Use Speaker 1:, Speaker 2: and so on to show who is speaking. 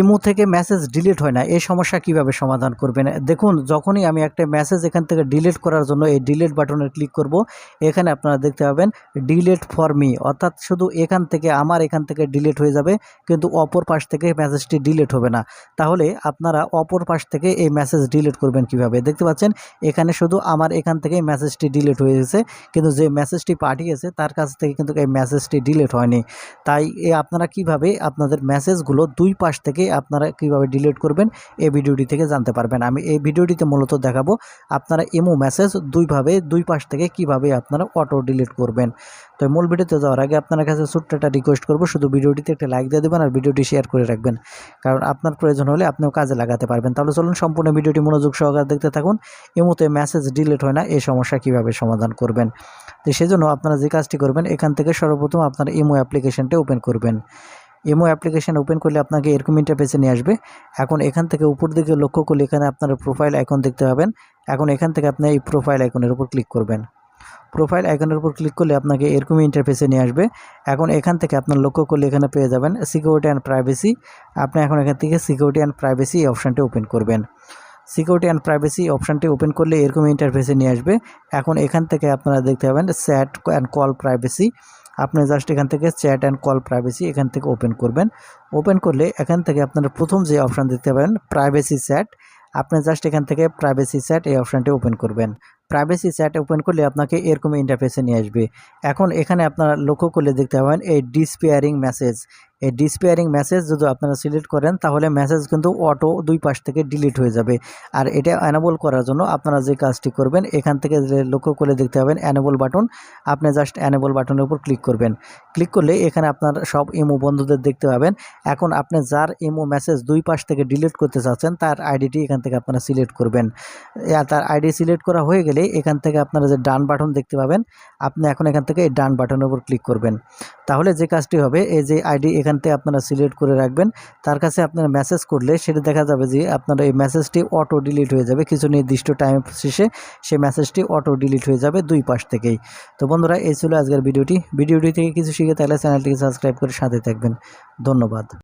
Speaker 1: Imo থেকে message delete হয় না। এই সমস্যা কীভাবে সমাধান করবেন? দেখুন, যখনই আমি একটা মেসেজ এখান থেকে ডিলিট করার জন্য এই ডিলিট বাটনে ক্লিক করব, এখানে আপনারা দেখতে পাবেন ডিলিট ফর মি অর্থাৎ শুধু এখান থেকে আমার এখান থেকে ডিলিট হয়ে যাবে, কিন্তু অপর পাশ থেকে মেসেজটি ডিলিট হবে না। তাহলে আপনারা অপর পাশ থেকে এই মেসেজ ডিলিট করবেন কীভাবে? দেখতে পাচ্ছেন, এখানে শুধু আমার এখান থেকে মেসেজটি ডিলিট হয়ে গেছে, কিন্তু যে মেসেজটি পাঠিয়েছে, তার কাছ থেকে কিন্তু এই মেসেজটি ডিলিট হয়নি। তাই আপনারা কীভাবে আপনাদের মেসেজগুলো দুই পাশ থেকে আপনারা কীভাবে ডিলিট করবেন এই ভিডিওটি থেকে জানতে পারবেন। আমি এই ভিডিওটিতে মূলত দেখাবো আপনারা ইমো মেসেজ দুইভাবে, দুই পাশ থেকে কীভাবে আপনারা অটো ডিলিট করবেন। তো মূল ভিডিওতে যাওয়ার আগে আপনার কাছে ছোট্ট একটা রিকোয়েস্ট করব, শুধু ভিডিওটিতে একটা লাইক দিয়ে দেবেন আর ভিডিওটি শেয়ার করে রাখবেন। কারণ আপনার প্রয়োজন হলে আপনিও কাজে লাগাতে পারবেন। তাহলে চলুন সম্পূর্ণ ভিডিওটি মনোযোগ সহকারে দেখতে থাকুন। ইমোতে মেসেজ ডিলিট হয় না, এই সমস্যা কীভাবে সমাধান করবেন? তো সেজন্য আপনারা যে কাজটি করবেন, এখান থেকে সর্বপ্রথম আপনার ইমো অ্যাপ্লিকেশনটা ওপেন করবেন। ইমো অ্যাপ্লিকেশান ওপেন করলে আপনাকে এরকম ইন্টারফেসে নিয়ে আসবে। এখন এখান থেকে উপর দিকে লক্ষ্য করলে এখানে আপনার প্রোফাইল আইকন দেখতে পাবেন। এখন এখান থেকে আপনি এই প্রোফাইল আইকনের উপর ক্লিক করবেন। প্রোফাইল আইকনের উপর ক্লিক করলে আপনাকে এরকম ইন্টারফেসে নিয়ে আসবে। এখন এখান থেকে আপনার লক্ষ্য করলে এখানে পেয়ে যাবেন সিকিউরিটি অ্যান্ড প্রাইভেসি আপনি এখন এখান থেকে সিকিউরিটি অ্যান্ড প্রাইভেসি এই অপশানটি ওপেন করবেন। সিকিউরিটি অ্যান্ড প্রাইভেসি অপশানটি ওপেন করলে এরকম ইন্টারফেসে নিয়ে আসবে। এখন এখান থেকে আপনারা দেখতে পাবেন স্যাট অ্যান্ড কল প্রাইভেসি আপনি জাস্ট এখান থেকে চ্যাট অ্যান্ড কল প্রাইভেসি এখান থেকে ওপেন করবেন। ওপেন করলে এখান থেকে আপনারা প্রথম যে অপশান দেখতে পাবেন প্রাইভেসি চ্যাট আপনি জাস্ট এখান থেকে প্রাইভেসি চ্যাট এই অপশানটি ওপেন করবেন। প্রাইভেসি চ্যাট ওপেন করলে আপনাকে এরকম ইন্টারফেসে নিয়ে আসবে। এখন এখানে আপনারা লক্ষ্য করলে দেখতে পাবেন, এই ডিসপেয়ারিং মেসেজ এই ডিসপেয়ারিং মেসেজ যদি আপনারা সিলেক্ট করেন, তাহলে মেসেজ কিন্তু অটো দুই পাশ থেকে ডিলিট হয়ে যাবে। আর এটা অ্যানাবল করার জন্য আপনারা যে কাজটি করবেন, এখান থেকে লক্ষ্য করে দেখতে পাবেন অ্যানেবল বাটন আপনি জাস্ট অ্যানেবল বাটনের উপর ক্লিক করবেন। ক্লিক করলে এখানে আপনার সব ইমো বন্ধুদের দেখতে পাবেন। এখন আপনি যার ইমো মেসেজ দুই পাশ থেকে ডিলিট করতে চাচ্ছেন, তার আইডিটি এখান থেকে আপনারা সিলেক্ট করবেন। তার আইডি সিলেক্ট করা হয়ে গেলে এখান থেকে আপনারা যে ডান বাটন দেখতে পাবেন, আপনি এখন এখান থেকে এই ডান বাটনের উপর ক্লিক করবেন। তাহলে যে কাজটি হবে, এই যে আইডি এখান থেকে আপনারা সিলেক্ট করে রাখবেন। তার কাছে আপনারা মেসেজ করলে সেটা দেখা যাবে যে আপনারা এই মেসেজটি অটো ডিলিট হয়ে যাবে। কিছু নির্দিষ্ট টাইম শেষে সেই মেসেজটি অটো ডিলিট হয়ে যাবে দুই পাশ থেকেই। তো বন্ধুরা, এই ছিল আজকের ভিডিওটি। ভিডিওটি থেকে কিছু শিখে তাহলে চ্যানেলটিকে সাবস্ক্রাইব করে সাথে থাকবেন। ধন্যবাদ।